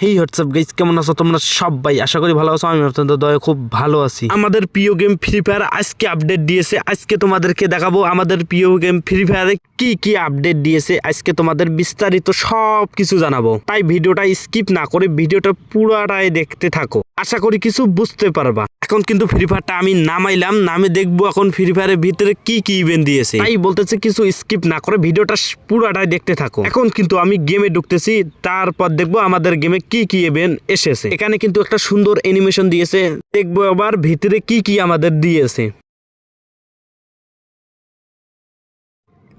হেই WhatsApp guys কেমন আছো তোমরা সবাই? আশা করি ভালো আছো আমি অত্যন্ত দয়া, খুব ভালো আছি। আমাদের প্রিয় গেম ফ্রি ফায়ার আজকে আপডেট দিয়েছে। আজকে তোমাদেরকে দেখাবো আমাদের প্রিয় গেম ফ্রি ফায়ারে কি কি আপডেট দিয়েছে। আজকে তোমাদের বিস্তারিত সব কিছু জানাব। তাই ভিডিওটা স্কিপ না করে ভিডিওটা পুরাটাই দেখতে থাকো। আশা করি কিছু বুঝতে পারবা। এখন কিন্তু ফ্রি ফায়ারটা আমি নামাইলাম নামে দেখব এখন ফ্রি ফায়ারের ভিতরে কি কি ইভেন্ট দিয়েছে। তাই বলতেছে কিছু স্কিপ না করে ভিডিওটা পুরাটাই দেখতে থাকো। এখন কিন্তু আমি গেমে ঢুকতেছি তারপর দেখব আমাদের গেমে কি কি ইভেন্ট এসেছে। এখানে কিন্তু একটা সুন্দর অ্যানিমেশন দিয়েছে দেখব আবার ভিতরে কি কি আমাদের দিয়েছে।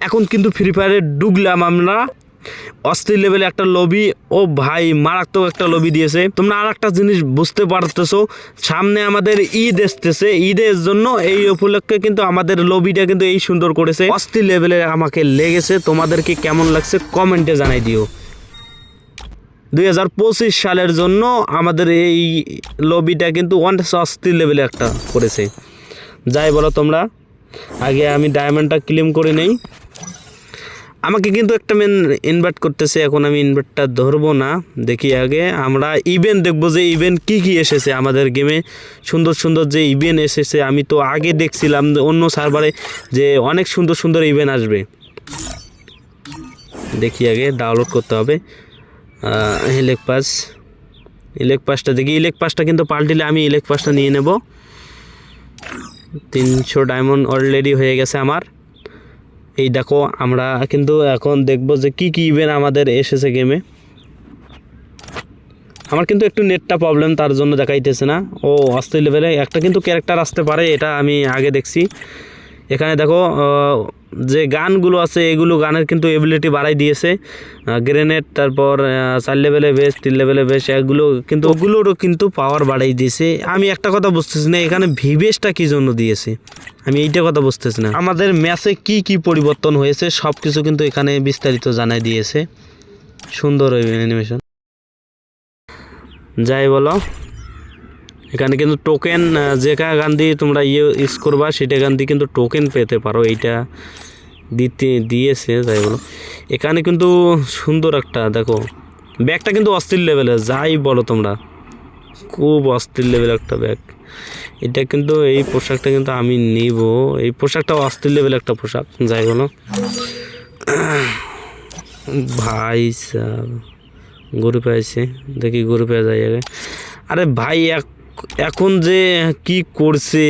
এখন কিন্তু ফ্রি ফায়ারে ঢুকলাম আমরা। অস্থির লেভেলে একটা লবি ও ভাই, মারাত্মক একটা লবি দিয়েছে। তোমরা আর একটা জিনিস বুঝতে পারতেছো, সামনে আমাদের ঈদ এসতেছে ঈদের জন্য এই উপলক্ষে কিন্তু আমাদের লবিটা কিন্তু এই সুন্দর করেছে। অস্থির লেভেলে আমাকে লেগেছে। তোমাদেরকে কেমন লাগছে কমেন্টে জানাই দিও। দুই হাজার পঁচিশ সালের জন্য আমাদের এই লবিটা কিন্তু ওয়ান অস্থির লেভেলে একটা করেছে। যাই বলো তোমরা, আগে আমি ডায়মন্ডটা ক্লেম করে নেই। আমাকে কিন্তু একটা মেন ইনভার্ট করতেছে, এখন আমি ইনভার্টটা ধরবো না। দেখি আগে, আমরা ইভেন্ট দেখব যে ইভেন্ট কি কি এসেছে আমাদের গেমে সুন্দর সুন্দর যে ইভেন্ট এসেছে, আমি তো আগে দেখছিলাম অন্য সার্ভারে যে অনেক সুন্দর সুন্দর ইভেন্ট আসবে। দেখি আগে ডাউনলোড করতে হবে। ইলেক পাস ইলেক পাসটা দেখি ইলেক পাসটা কিন্তু পাল্টিলে আমি ইলেক পাসটা নিয়ে নেব। তিনশো ডায়মন্ড অলরেডি হয়ে গেছে আমার। এই দেখো, আমরা কিন্তু এখন দেখব যে কি কি ইভেন্ট আমাদের এসেছে গেমে আমার কিন্তু একটু নেটটা প্রবলেম তার জন্য দেখাইতেছে না। ও, অস্থির লেভেলে একটা কিন্তু ক্যারেক্টার আসতে পারে, এটা আমি আগে দেখছি। এখানে দেখো যে গানগুলো আছে, এগুলো গানের কিন্তু এবিলিটি বাড়াই দিয়েছে। গ্রেনেড তারপর চার লেভেলে বেশ তিন লেভেলে বেশ এগুলো কিন্তু ওগুলোরও কিন্তু পাওয়ার বাড়াই দিয়েছে। আমি একটা কথা বুঝতেছি না, এখানে ভিভেসটা কি জন্য দিয়েছে? আমি এইটা কথা বুঝতেছি না। আমাদের ম্যাচে কি কি পরিবর্তন হয়েছে সব কিছু কিন্তু এখানে বিস্তারিত জানাই দিয়েছে। সুন্দর অ্যানিমেশন যাই বলো। এখানে কিন্তু টোকেন যে কা গান দিয়ে তোমরা ইয়ে ইউজ করবা, সেটা গান দিয়ে কিন্তু টোকেন পেতে পারো। এইটা দিতে, দিয়েছে, যাই বলো। এখানে কিন্তু সুন্দর একটা, দেখো, ব্যাগটা কিন্তু অস্থির লেভেলের যাই বলো তোমরা। খুব অস্থির লেভেল একটা ব্যাগ এটা কিন্তু, এই পোশাকটা কিন্তু আমি নিব। এই পোশাকটা অস্থির লেভেল একটা পোশাক, যাই বলো। ভাই সাহ গরু পেয়েছে। দেখি গরু পেয়ে আগে। আরে ভাই, এক- এখন যে কি করছে?